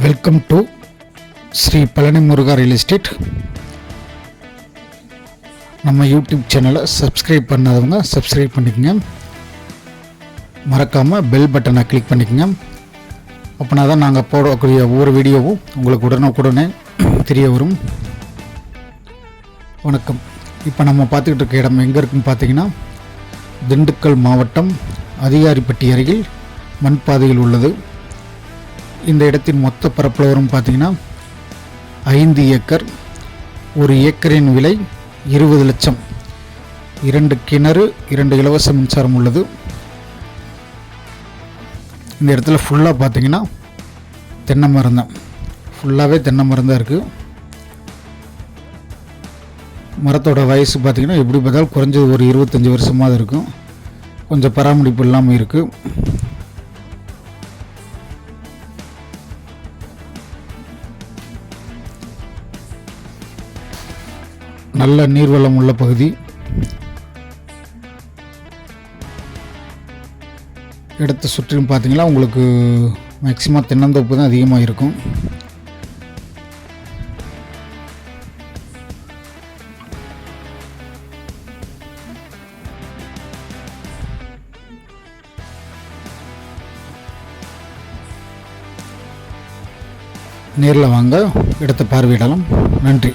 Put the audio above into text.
Welcome to Sri Palani Muruga real estate நம்ம YouTube சேனலை subscribe பண்ணாதவங்க சப்ஸ்கிரைப் பண்ணிக்கோங்க. மறக்காமல் பெல் பட்டனை கிளிக் பண்ணிக்கோங்க. அப்படின்னா தான் நாங்கள் போடக்கூடிய ஒவ்வொரு வீடியோவும் உங்களுக்கு உடனுக்குடனே தெரிய வரும். வணக்கம். இப்போ நம்ம பார்த்துக்கிட்டு இருக்க இடம் எங்கே இருக்குன்னு பார்த்தீங்கன்னா திண்டுக்கல் மாவட்டம் அதிகாரிப்பட்டி அருகில் மண்பாதையில் உள்ளது. இந்த இடத்தின் மொத்த பரப்பளவரும் பார்த்தீங்கன்னா ஐந்து ஏக்கர் ஒரு ஏக்கரின் விலை இருபது லட்சம். இரண்டு கிணறு இரண்டு இலவச மின்சாரம் உள்ளது. இந்த இடத்துல ஃபுல்லாக பார்த்திங்கன்னா தென்னை மரம் தான். ஃபுல்லாகவே தென்னை மரம் தான் இருக்குது மரத்தோட வயசு பார்த்திங்கன்னா எப்படி பார்த்தாலும் குறைஞ்சது ஒரு இருபத்தஞ்சி வருஷமாக இருக்கும். கொஞ்சம் பராமரிப்பு இல்லாமல் இருக்குது நல்ல நீர்வளம் உள்ள பகுதி. இடத்த சுற்றிலும் பார்த்தீங்கன்னா உங்களுக்கு மேக்சிமம் தென்னந்தோப்பு தான் அதிகமாக இருக்கும். நேரில் வாங்க இடத்தை பார்வையிடலாம். நன்றி.